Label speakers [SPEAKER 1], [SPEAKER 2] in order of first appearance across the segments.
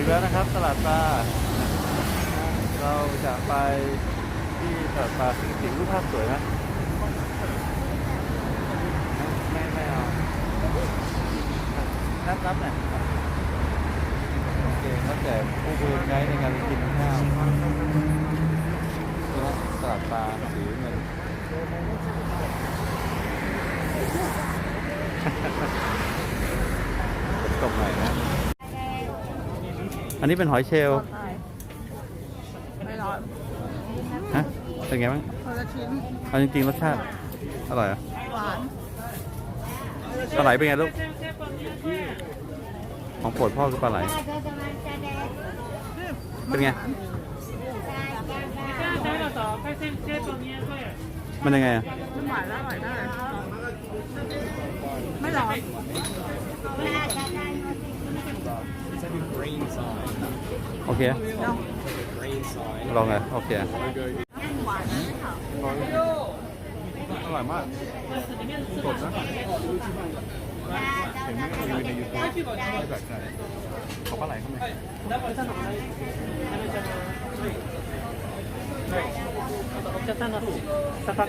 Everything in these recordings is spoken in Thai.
[SPEAKER 1] ถึงแล้วนะครับตลาดปลาเราจะไปที่ตลาดปลาสิงสิงรูปภาพสวยไหมไม่ไม่เอานับนับหน่อยโอเคแล้วแต่ผู้บริการในการกินข้าวนี่นะตลาดปลาสีเงิน ตกหน่อยนะ อันนี้เป็นหอยเชลล์
[SPEAKER 2] ไม่ร้อน
[SPEAKER 1] ฮะเป็นไงบ้าง
[SPEAKER 2] คนละชิ้น
[SPEAKER 1] เอาจริงๆรสชาติอร่อยเหรอ
[SPEAKER 2] หวาน
[SPEAKER 1] ปลาไหลเป็นไงลูกของโปรดพ่อคือปลาไหล เป็นไง มันยังไงอะ
[SPEAKER 2] มันหวานแล้วอร่อยได้ไม่ร้อน
[SPEAKER 1] โอเคลองไงโอเคอร่อยมากสดนะเห็นไหมรีวิในยูทูบแบบไหนเขาปลาไหลเข้ามาจะตั้งนะ
[SPEAKER 3] สักพัก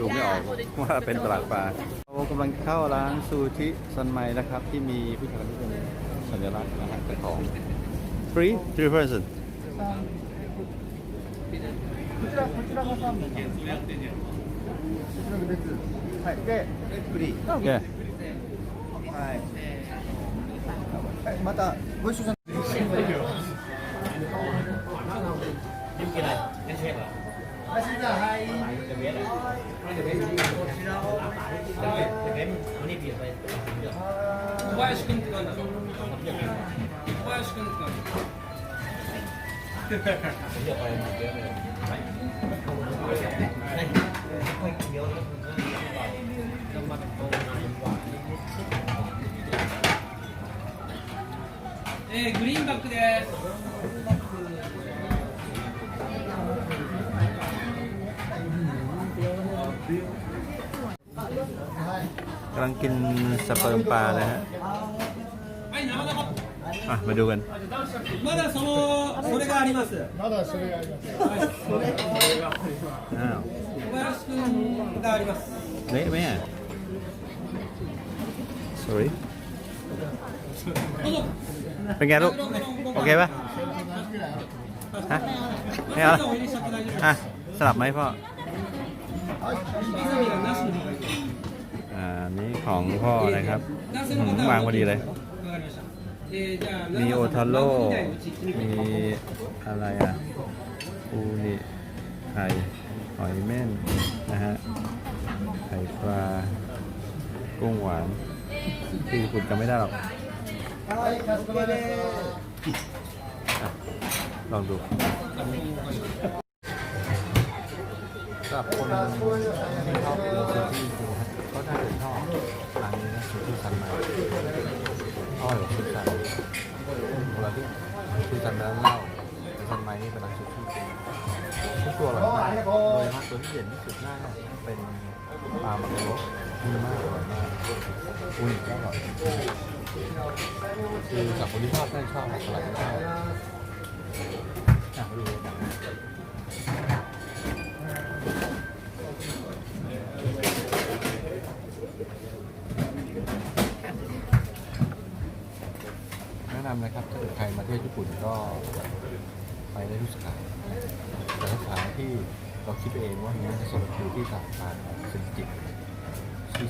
[SPEAKER 1] ดูไม่ออกว่าเป็นตลาดปลาเรากำลังเข้าร้านซูชิซันไมนะครับ ที่มีผู้ชายที่เป็นสัญลักษณ์นะฮะเป็นของ free three person
[SPEAKER 4] はい、で、フリー。
[SPEAKER 1] โอเค
[SPEAKER 4] はい。はいまた、ご一緒じゃ
[SPEAKER 3] 小林くんってなんだ。小林くんってなんだろう。えー、グリーンバックです。ำ
[SPEAKER 1] ลังกินสเปิร์มปลาเลยฮะอะมาดูกันอ้าวเละไหมอะ sorry เป็นไงลูก โอเคปะฮะไม่เอาอะ สลับไหมพ่อ นี้ของพ่อนะครับวางพอดีเลย มีโอทาโร่มีอะไรอะอูนิไข่หอยแม่นนะฮะไข่ปลากุ้งหวานที่ญี่ปุ่นจำไม่ได้หรอกลองดูกับคนที่เขา กินซูชิจริงๆครับก็น่าจะชอบร้านนี้นะซูชิซันมาอร่อยกว่าซูชิซันคนละที่ซูชิซันร้านเล้าแต่ซันไมนี่เป็นร้านซูชิจริงทุกตัวอร่อยมากโดยเฉพาะตัวที่เด่นที่สุดน่าเป็นปลาหมักโรสดีมากอร่อยมากอุ้ยก็อร่อยคือจากคนที่ชอบได้ชอบอะไรก็ชอบอะดูนะนำนะครับถ้าเกิดใครมาเที่ยวญี่ปุ่นก็ไปได้ทุกสาขาแต่สาขาที่เราคิดเองว่ามีที่สุดคือที่สาขาเซนจิชื่อ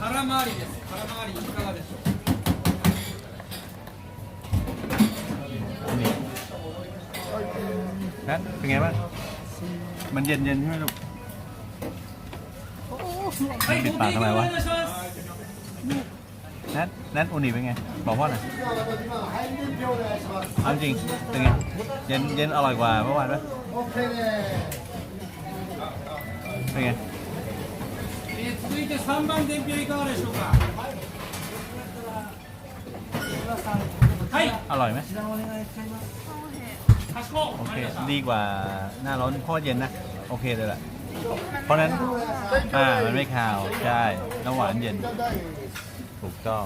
[SPEAKER 3] 空回りです。空回りいかがでしょう。
[SPEAKER 1] นี่นะเป็นไงบ้าง มันเย็นเย็นๆใช่ไหมลูก มันปิดปากทำไมวะ
[SPEAKER 3] お願いします
[SPEAKER 1] แนทแนทอุนิเป็นไง บอกพ่อหน่อยเอาจริง เป็นไง เย็นเย็นอร่อยกว่าเมื่อวานไหมเป็นไง
[SPEAKER 3] えー続いて3番伝票いかがでしょうかはい
[SPEAKER 1] อร่อยไหม
[SPEAKER 3] かしこ
[SPEAKER 1] โอเค ดีกว่าหน้าร้อนเพราะว่าเย็นนะ โอเคเลยแหละ เพราะฉะนั้น อ่า มันไม่คาว ใช่น้ำหวานเย็น ถูกต้อง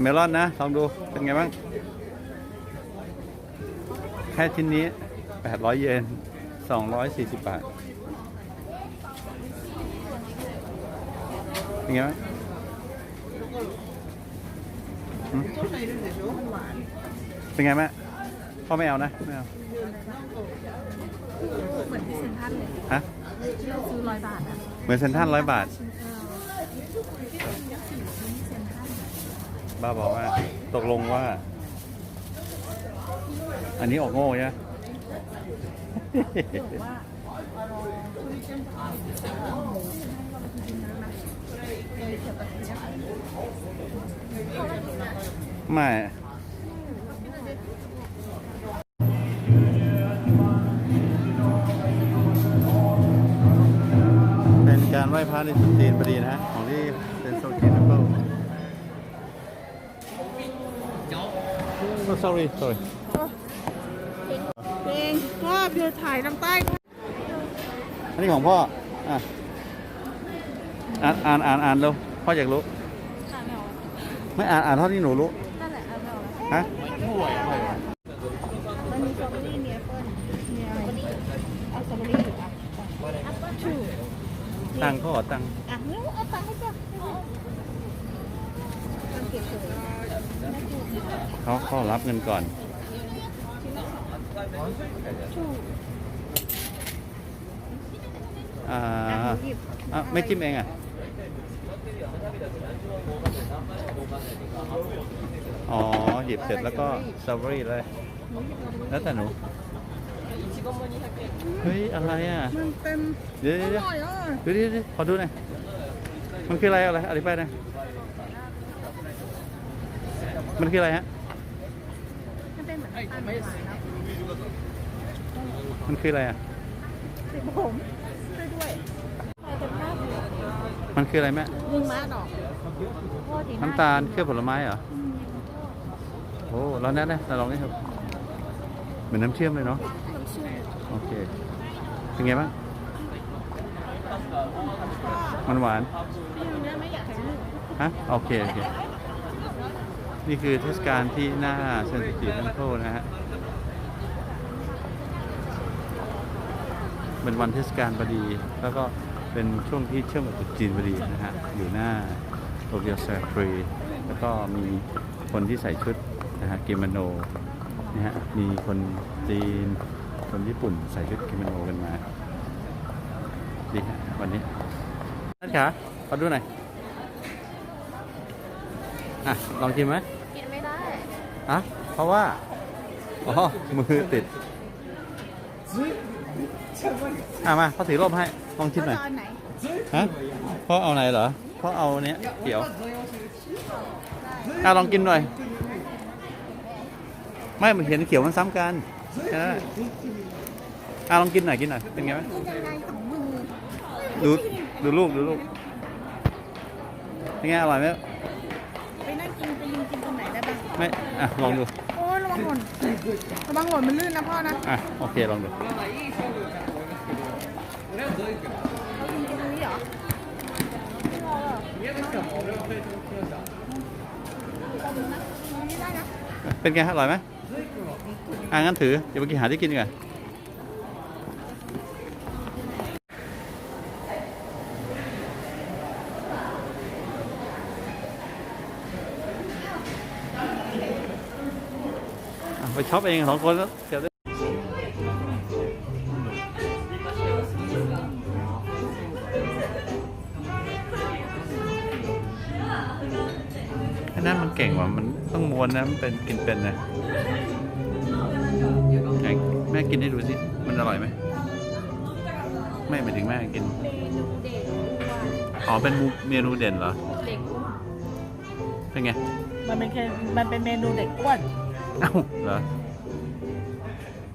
[SPEAKER 1] เมลอนนะ ลองดู เป็นไงบ้าง แค่ชิ้นนี้ 800 เยน 240 บาท เป็นไงบ้างหืมเป็นไงแม่พ่อไม่เอานะ ไม่เอา
[SPEAKER 2] เหมือนที่เซ็นทรัลเลย
[SPEAKER 1] ฮะ
[SPEAKER 2] ที่เราซื้อร้อยบาทอะ
[SPEAKER 1] เหมือนเซ็นทรัลร้อยบาท บ้าบอกว่าตกลงว่า อันนี้ออกโง่ใช่ไหมไม่เป็นการไหว้พระในสุดจีนพอดีนะ sorry sorry
[SPEAKER 2] เพลงก็เดือถ่ายน้ำใต้
[SPEAKER 1] อันนี้ของพ่ออะอ่านอ่านอ่านอ่านเร็วพ่ออยากรู้ ไม่อ่านอ่านเท่าที่หนูรู้
[SPEAKER 2] นั่นแหละเอานไปเอา
[SPEAKER 1] ฮะ
[SPEAKER 2] มันมีสตรอเบอรี่มีแอปเปิ้ลมีอะไรเอาสตรอเบอรี่หรืออะแอปเปิ้ลชู
[SPEAKER 1] ตังค์เขาขอตังค์
[SPEAKER 2] อะงั้เอาตังค์ให้จ้ะตังเก็บเถอะ
[SPEAKER 1] เขาเขารับเงินก่อนอ่า
[SPEAKER 2] หยิบ
[SPEAKER 1] อะไม่จิ้มเองอะอ๋อ หยิบเสร็จแล้วก็สตรอเบอรี่เลย แล้วแต่หนู เฮ้ย อะไรอะ
[SPEAKER 2] มันเป็น
[SPEAKER 1] เดี๋ยวเดี๋ยว
[SPEAKER 2] อ
[SPEAKER 1] เดี๋ยว
[SPEAKER 2] ร่อยอะ
[SPEAKER 1] เดี๋ยวเดี๋ยวเดี๋ยวขอดูหน่อย มันคืออะไรอะไรอธิบายหน่อย มันคืออะไรฮะ
[SPEAKER 2] มันเป็นเหมือนอันหวานๆนะ
[SPEAKER 1] มันคืออะไรอะ
[SPEAKER 2] ติดผมช่วยด้วยใครจะพลาดเลย
[SPEAKER 1] มันคืออะไรแม่
[SPEAKER 2] ยิงม้าดอกโทษดี
[SPEAKER 1] น้ำตาลเคลือบผลไม้เหรอ โอ้เราแน่นะเราลองนี่ครับ เหมือนน้ำเชื่อมเลยเนาะ
[SPEAKER 2] น้ำเชื่อม
[SPEAKER 1] โอเค เป็นไงบ้าง มันหวาน
[SPEAKER 2] พี่ยังเนี่ยไม่อยากแข็ง
[SPEAKER 1] ฮะ โอเค โอเค นี่คือเทศกาลที่หน้าเซนติทีฟนันโทนะฮะเป็นวันเทศกาลพอดี แล้วก็เป็นช่วงที่เชื่อมกับตรุษจีนพอดีนะฮะ อยู่หน้าโตเกียวแซฟรีแล้วก็มีคนที่ใส่ชุดนะฮะกิโมโนนะฮะ มีคนจีน คนญี่ปุ่นใส่ชุดกิโมโนกันมาดีฮะวันนี้นันขาขอดูหน่อย อะ ลองกินไหม อะเพราะว่า อ๋อ มือติดอะมาพ่อถือร่มให้ลองชิมหน่อย
[SPEAKER 2] ตอนไหน
[SPEAKER 1] ฮะพ่อเอาไหนเหรอพ่อเอาเนี้ยเขียวอะลองกินหน่อย ไม่มันเห็นเขียวมันซ้ำกันแค่นั้นแหละอะลองกินหน่อยกินหน่อยเป็นไงไหม
[SPEAKER 2] กินยังไงสองมือ
[SPEAKER 1] ดูดูลูกดูลูกเป็นไงอร่อยไหม
[SPEAKER 2] ไปนั่งกินไปยืนกินตรง ไหนได้บ้าง
[SPEAKER 1] ไม่อะลองดู
[SPEAKER 2] โอ้ยระวังหล่นระวังหล่นมันลื่นนะพ่อนะ
[SPEAKER 1] อะโอเคลองดู
[SPEAKER 2] เรากินกินตรงนี้เหรอไม่รอเหรอไม่ได้นะ
[SPEAKER 1] เป็นไงอร่อยไหมอะงั้นถือ เดี๋ยวไปกินหาที่กินดีกว่าอะ ไปช็อปเองสองคนแล้วเดี๋ยวได้ไอ้นั่นมันเก่งว่ะมันต้องม้วนนะมันเป็นกินเป็นนะไหนแม่กินให้ดูสิ มันอร่อยไหมไม่หมายถึงแม่กิน
[SPEAKER 2] เมนูเด็ดอ้วน
[SPEAKER 1] อ๋อ เป็นเมนูเด่นเหรอ
[SPEAKER 2] เด็กอ้วน
[SPEAKER 1] เป็นไง
[SPEAKER 3] มันเป็นแค่มันเป็นเมนูเด็กอ้วน
[SPEAKER 1] เอาเหรอ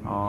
[SPEAKER 1] อ๋อ